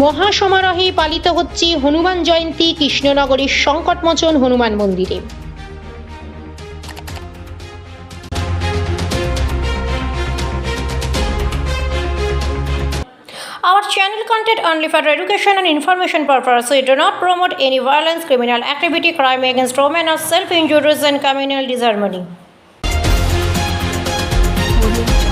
মহাসমারোহে পালিত হচ্ছে হনুমান জয়ন্তী কৃষ্ণনগরের সংকটমোচন হনুমান মন্দিরে Our channel content only for education and information purpose. We do not promote any violence, criminal activity, crime against women, or self-injuries and communal disharmony. Thank you.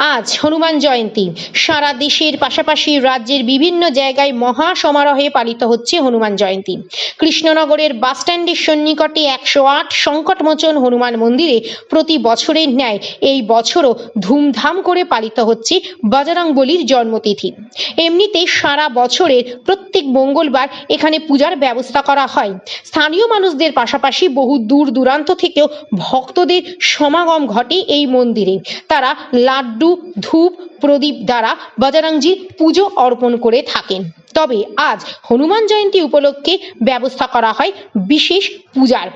আজ হনুমান জয়ন্তী। সারা দেশের পাশাপাশি রাজ্যের বিভিন্ন জায়গায় মহা সমারোহে পালিত হচ্ছে হনুমান জয়ন্তী। কৃষ্ণনগরের বাসস্ট্যান্ডের সন্নিকটে একশো আট সংকটমোচন হনুমান মন্দিরে প্রতি বছরের ন্যায় এই বছরও ধুমধাম করে পালিত হচ্ছে বজরং বলির জন্মতিথি। এমনিতে সারা বছরের প্রত্যেক মঙ্গলবার এখানে পূজার ব্যবস্থা করা হয়। স্থানীয় মানুষদের পাশাপাশি বহু দূর দূরান্ত থেকেও ভক্তদের সমাগম ঘটে এই মন্দিরে। তারা লাড্ডু ধূপ প্রদীপ দ্বারা বজরংজির পুজো অর্পণ করে থাকেন। তবে আজ হনুমান জয়ন্তী উপলক্ষে ব্যবস্থা করা হয় বিশেষ পূজার।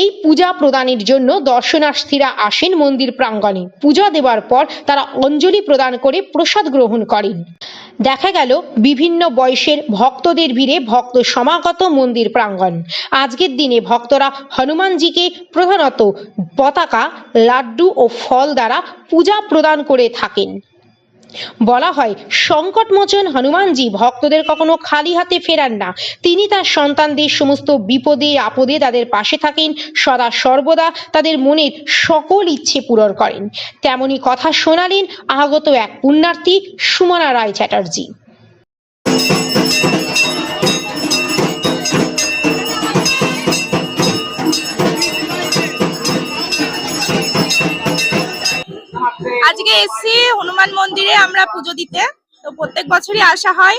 এই পূজা প্রদানের জন্য দর্শনার্থীরা আসেন মন্দির প্রাঙ্গণে। পূজা দেওয়ার পর তারা অঞ্জলি প্রদান করে প্রসাদ গ্রহণ করেন। দেখা গেল বিভিন্ন বয়সের ভক্তদের ভিড়ে ভক্ত সমাগত মন্দির প্রাঙ্গণ। আজকের দিনে ভক্তরা হনুমানজিকে প্রধানত পতাকা, লাড্ডু ও ফল দ্বারা পূজা প্রদান করে থাকেন। বলা হয়, সংকটমোচন হনুমানজি ভক্তদের কখনো খালি হাতে ফেরান না। তিনি তার সন্তানদের সমস্ত বিপদে, আপদে তাদের পাশে থাকেন, সদা সর্বদা তাদের মনের সকল ইচ্ছে পূরণ করেন। তেমনি কথা শোনালেন আগত এক পুণ্যার্থী সুমনা রায় চ্যাটার্জি। আজকে এসছি হনুমান মন্দিরে আমরা পুজো দিতে। তো প্রত্যেক বছরই আসা হয়।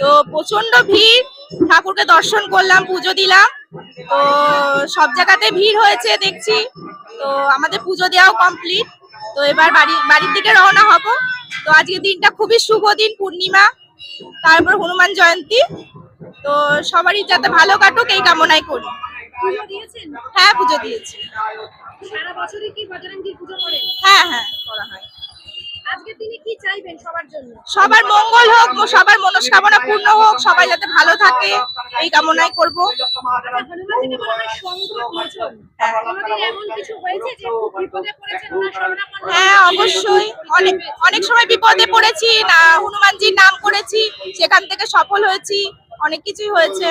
তো প্রচণ্ড ভিড়। ঠাকুরকে দর্শন করলাম, পুজো দিলাম। তো সব জায়গাতে ভিড় হয়েছে দেখছি। তো আমাদের পুজো দেওয়াও কমপ্লিট তো এবার বাড়ি, বাড়ির দিকে রওনা হব। তো আজকে দিনটা খুবই শুভ দিন, পূর্ণিমা, তারপর হনুমান জয়ন্তী। তো সবারই যাতে ভালো কাটুক, এই কামনাই করি। হ্যাঁ পুজো দিয়েছি। সারা বছরই কি বজরঙ্গীর পুজো করেন? হ্যাঁ হ্যাঁ। করা হয়। আজকের দিনে কি চাইবেন সবার জন্য? সবার মঙ্গল হোক সবার মনস্কামনা পূর্ণ হোক সবাই যাতে ভালো থাকে এই কামনাই করব। আচ্ছা হয় হ্যাঁ অবশ্যই। অনেক অনেক সময় বিপদে পড়েছি না হনুমানজির নাম করেছি সেখান থেকে সফল হয়েছি অনেক কিছুই হয়েছে।